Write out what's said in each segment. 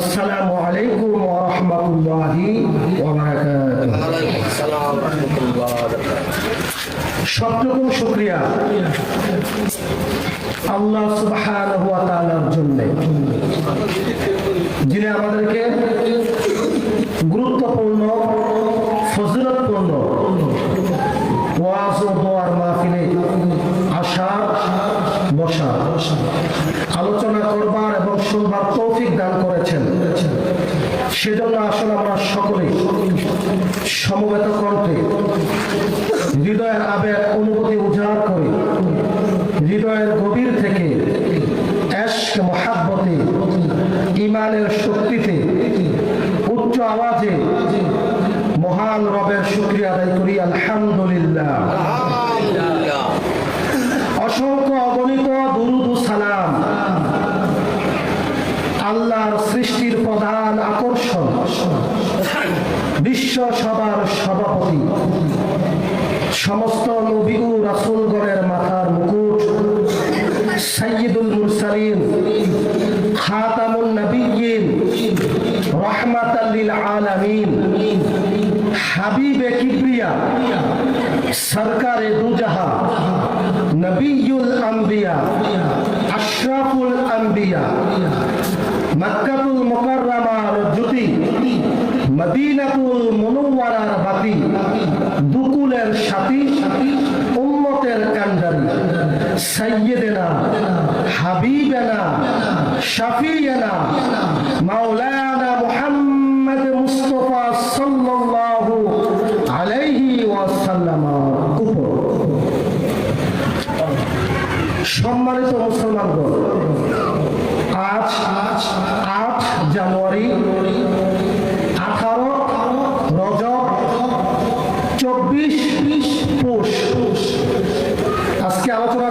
আসসালামু আলাইকুম ওয়া রাহমাতুল্লাহি ওয়া বারাকাতুহু। যিনি আমাদেরকে গুরুত্বপূর্ণ আলোচনা করবার শুনবার তৌফিক দান করেছেন। সেজন্য আসলে আমরা সকলে সমবেত কণ্ঠে হৃদয়ের আবেগ অনুভূতি উজাড় করে হৃদয়ের গভীর থেকে এশক মহাব্বতে ইমানের শক্তিতে উচ্চ আওয়াজে মহান রবের শুক্রিয়া আদায় করি। আলহামদুলিল্লাহ। অসংখ্য অগণিত দুরুদ সালাম আল্লাহর সৃষ্টির প্রধান আকর্ষণ বিশ্ব সবার সভাপতি। সমস্ত নবী ও রাসূলগণের মাথার মুকুট, সাইয়্যিদুল মুরসালিন, খাতামুন নবিয়্যিন, রাহমাতাল লিল আলামিন, হাবিবে কিবরিয়া, সরকারে দুজাহা নবিয়ুল আম্বিয়া, আশরাফুল আম্বিয়া, মক্কাতুল মুকাররমার জ্যোতি, মদিনাতুল মুনওয়ারার বাতি, দুকুলের সাথী, উম্মতের কান্ডারি সাইয়্যিদেনা হাবিবেনা, শাফিয়েনা, মাওলানা সম্মানিত মুসলমানগণ আজ আজ আট জানুয়ারি আঠারো রজব চব্বিশ পৌষ। আজকে আলোচনা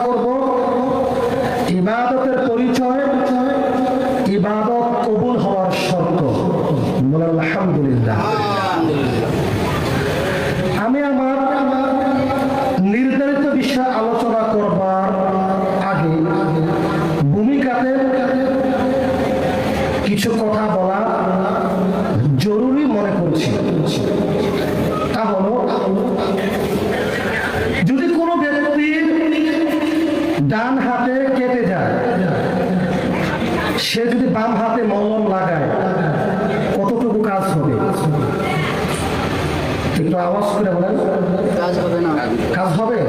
হবে?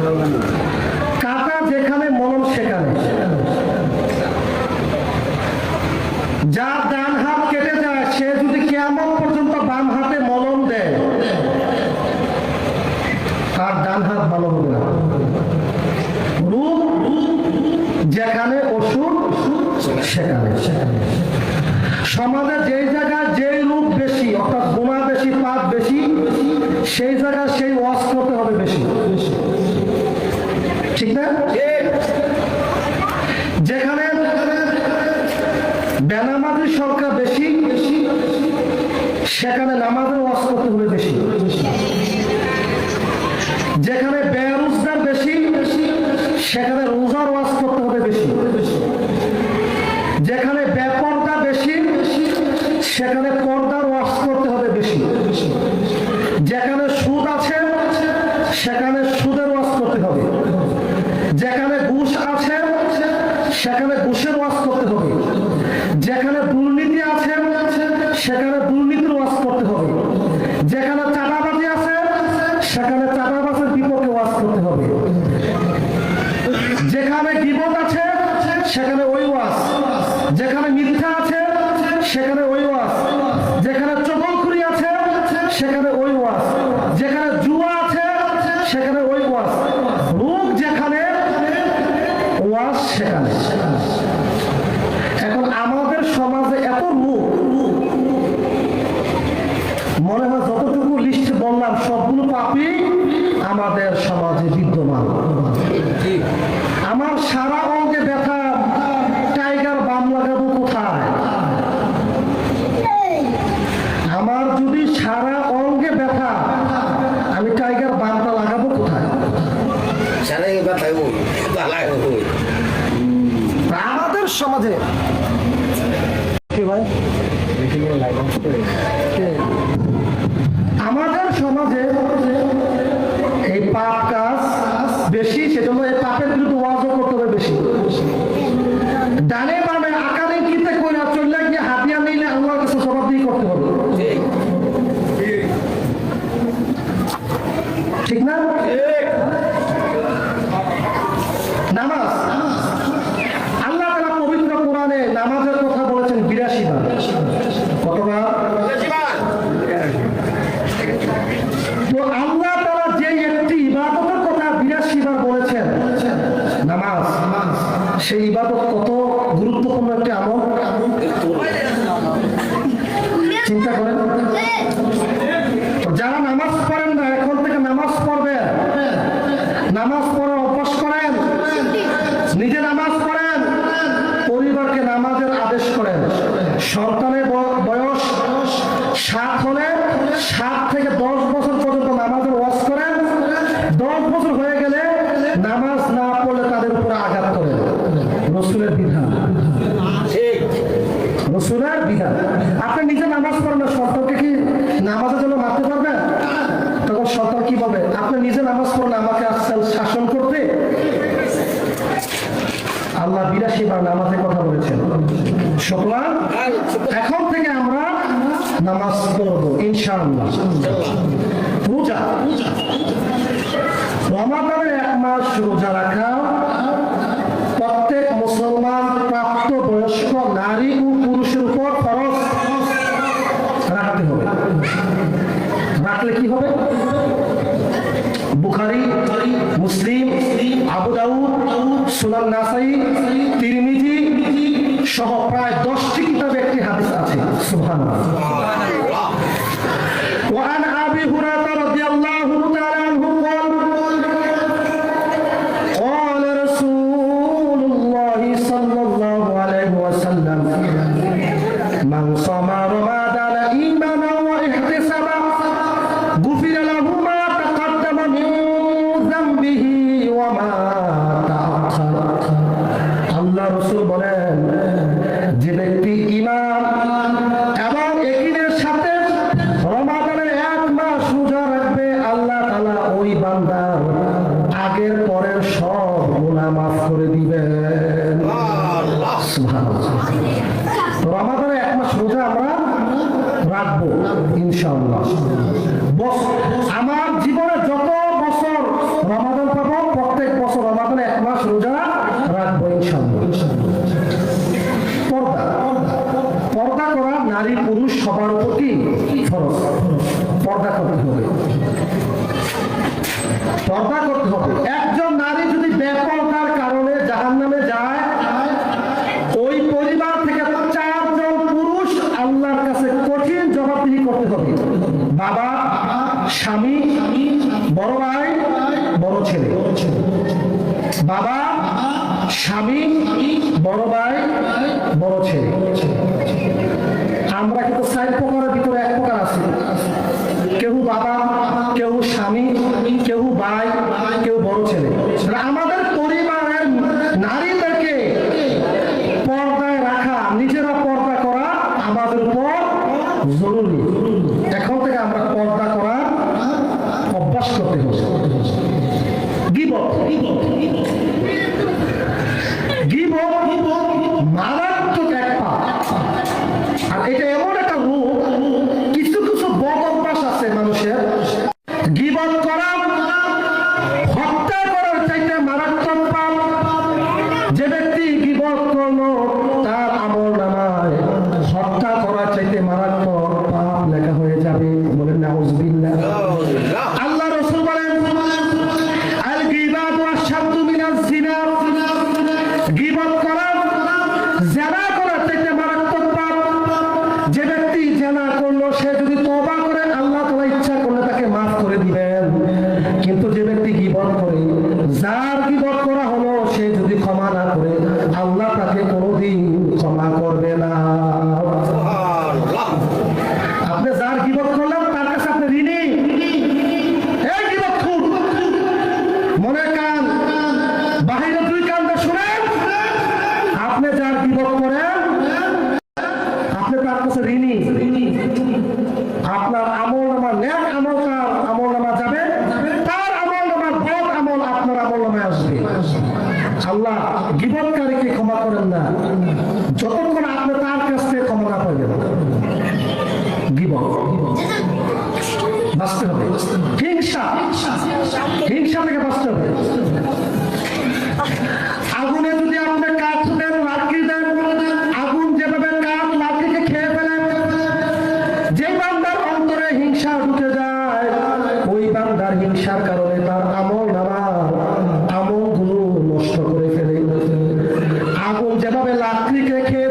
কাটা সেখানে অস্ত্র হবে বেশি যেখানে বেরোজগার বেশি সেখানে রোজার আমাদের সমাজে এই পাপ কাজ বেশি সেজন্য এই পাপের বিরুদ্ধে ওয়াজও করতে হবে বেশি। ডানে বামে আকারে কিতে কইরা চললে গিয়ে হাতিয়া নিলে আল্লাহর কাছে সবার দিয়ে করতে হবে। ঠিক না নামাজ আল্লাহ তাআলা পবিত্র কোরআনে নামাজের কথা বলেছেন বিরাশি বার কতবার তো আল্লাহ তারা যে একটি ইবাদতের কথা বিরাশি বার বলেছেন নামাজ সেই ইবাদত কত গুরুত্বপূর্ণ একটি আমল? চিন্তা করেন। যারা নামাজ পড়েন না, এখন থেকে নামাজ পড়বে। নামাজ পড়ার অভ্যাস করেন নিজে নামাজ পড়েন পরিবারকে নামাজের আদেশ করেন সন্তানের ব- বয়স সাত হলে সাত থেকে দশ বছর পর্যন্ত নামাজের ওয়াজ করেন দশ বছর হয়ে গেলে নামাজ না পড়লে তাদের উপরে আঘাত করেন রসুলের বিধান রসুলের বিধান আপনি নিজে নামাজ পড়েন না সন্তানকে কি নামাজের জন্য মারতে পারবেন তখন সন্তান কি বলবে আপনি নিজে নামাজ পড়েন আমাকে আসছেন শাসন করতে আল্লাহ বিরাশি বার নামাজের কথা বলেছেন। সুতরাং এখন থেকে আমরা নামাজ পড়ব, ইনশাআল্লাহ। রোজা। রমাদানের এক মাস রোজা রাখা, প্রত্যেক মুসলমান প্রাপ্ত বয়স্ক নারী ও পুরুষের উপর খরচ রাখতে হবে। রাখলে কি হবে? বুখারি সুনান নাসাই তিরমিজি সহ প্রায় দশটি কিতাবে একটি হাদিস আছে। সুবহানাল্লাহ। নারী পুরুষ সবার উপর কি? ফরজ। পর্দা করতে হবে। পর্দা করতে হবে। একজন নারী যদি বেপরদার কারণে জাহান নামে যায়, ওই পরিবার থেকে চারজন পুরুষ আল্লাহর কাছে কঠিন জবাবদিহি করতে হবে। বাবা, স্বামী, বড় ভাই, বড় ছেলে। বাবা, স্বামী, বড় ভাই, বড় ছেলে। আমরা কিন্তু este mar যেভাবে লাকড়িকে খেয়ে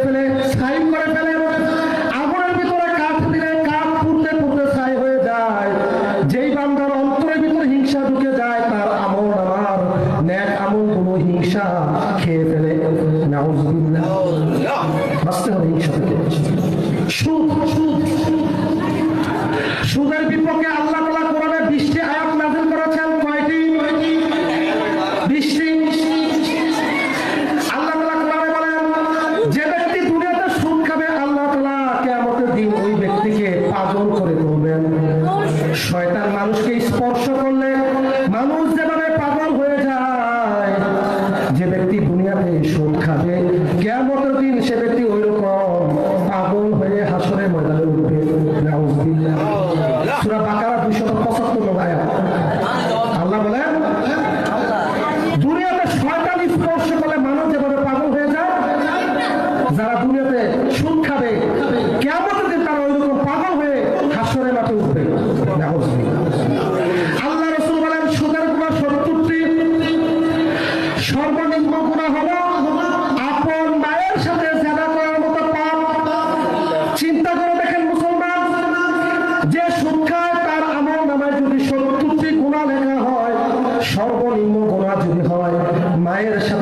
higher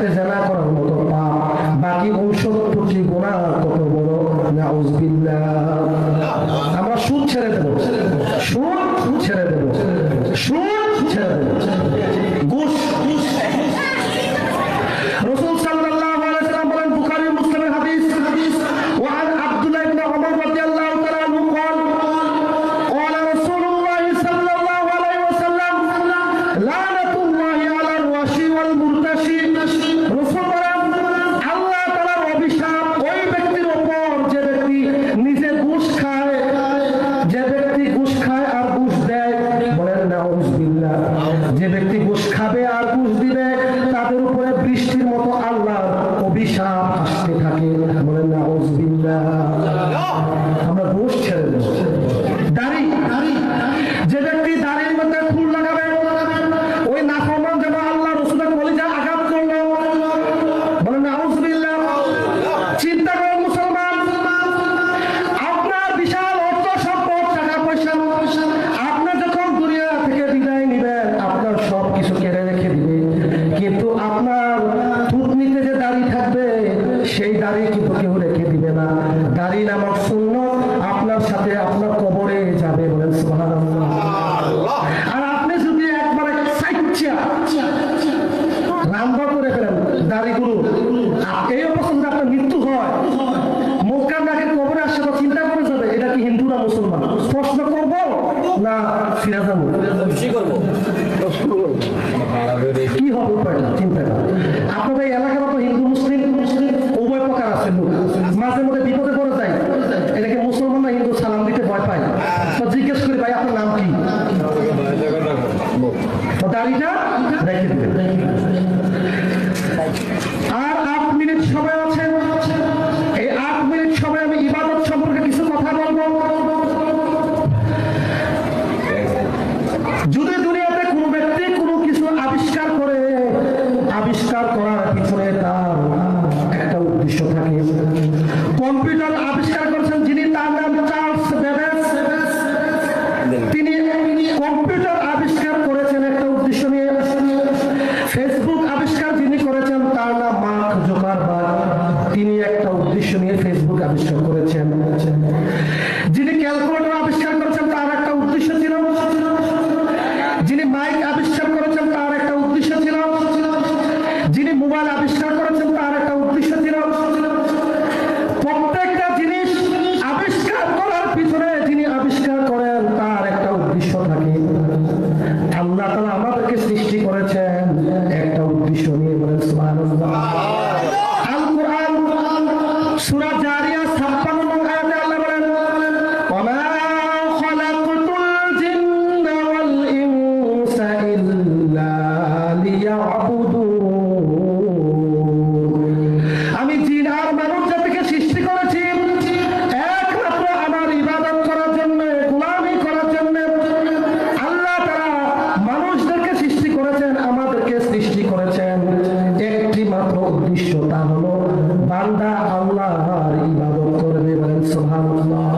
একমাত্র উদ্দেশ্য তা হলো বান্দা আল্লাহ ইবাদত করবে বলেন সুবহানাল্লাহ।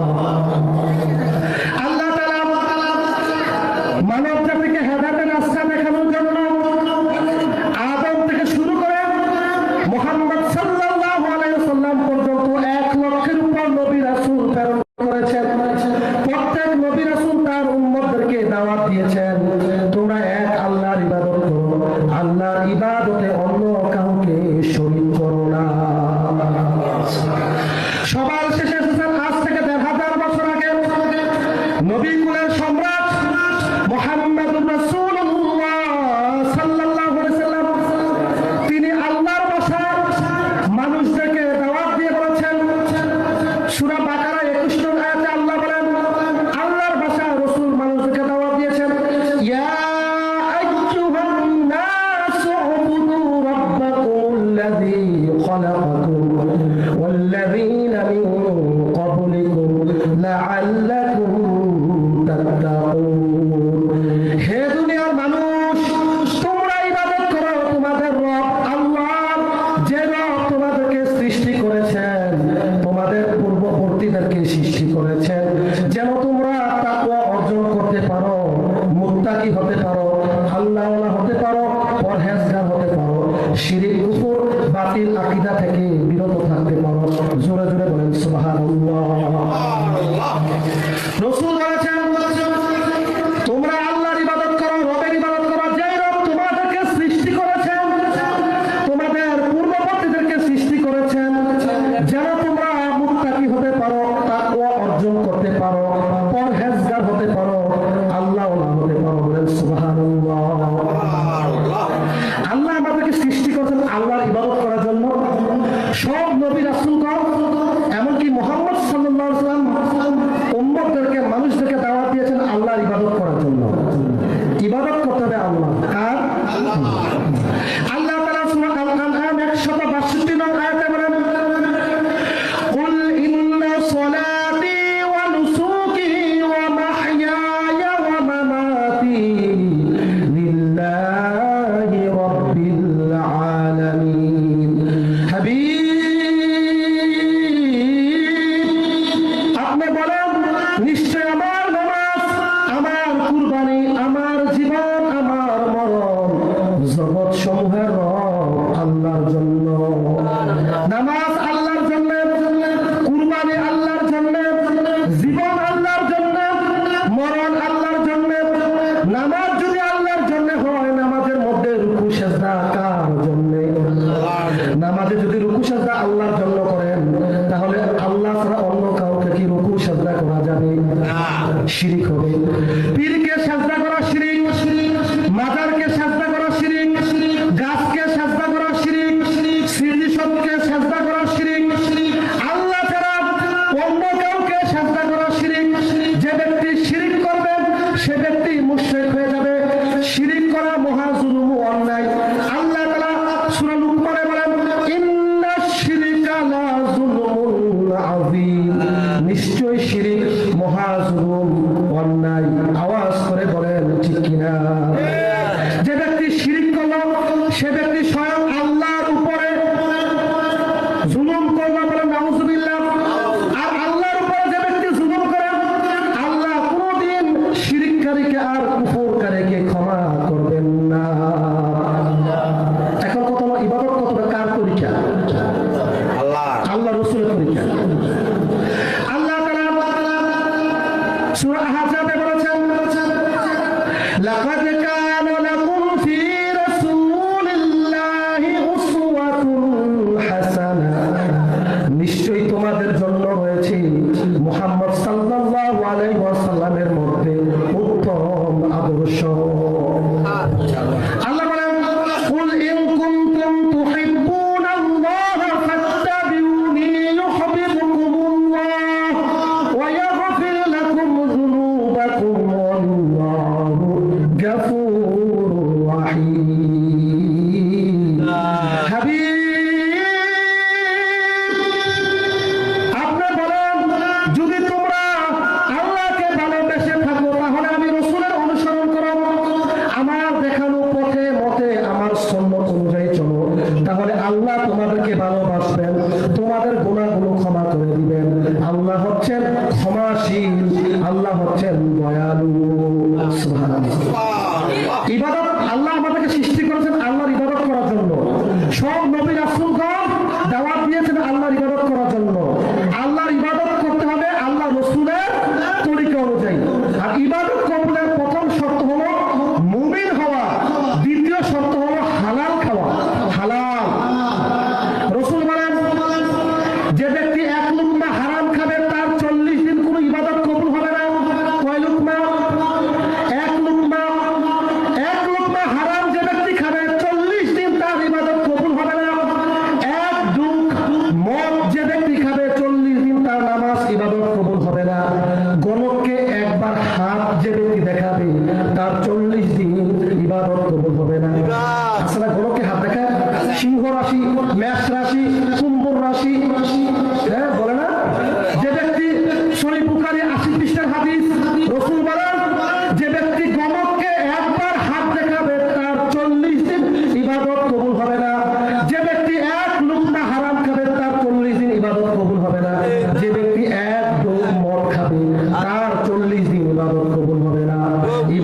মুত্তাকি হতে পারো? আল্লাহ হতে পারো পরহেজগার হতে পারো। শিরিক উপর বাতিল আকিদা থেকে জীবন محاسب আল্লাহ তোমাদেরকে ভালোবাসবেন তোমাদের গুণাগুলো ক্ষমা করে দিবেন। আল্লাহ হচ্ছেন ক্ষমাশীল আল্লাহ হচ্ছেন দয়ালু।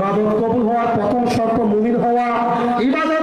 ইবাদত কবুল হওয়ার প্রথম শর্ত মুমিন হওয়া ইবাদত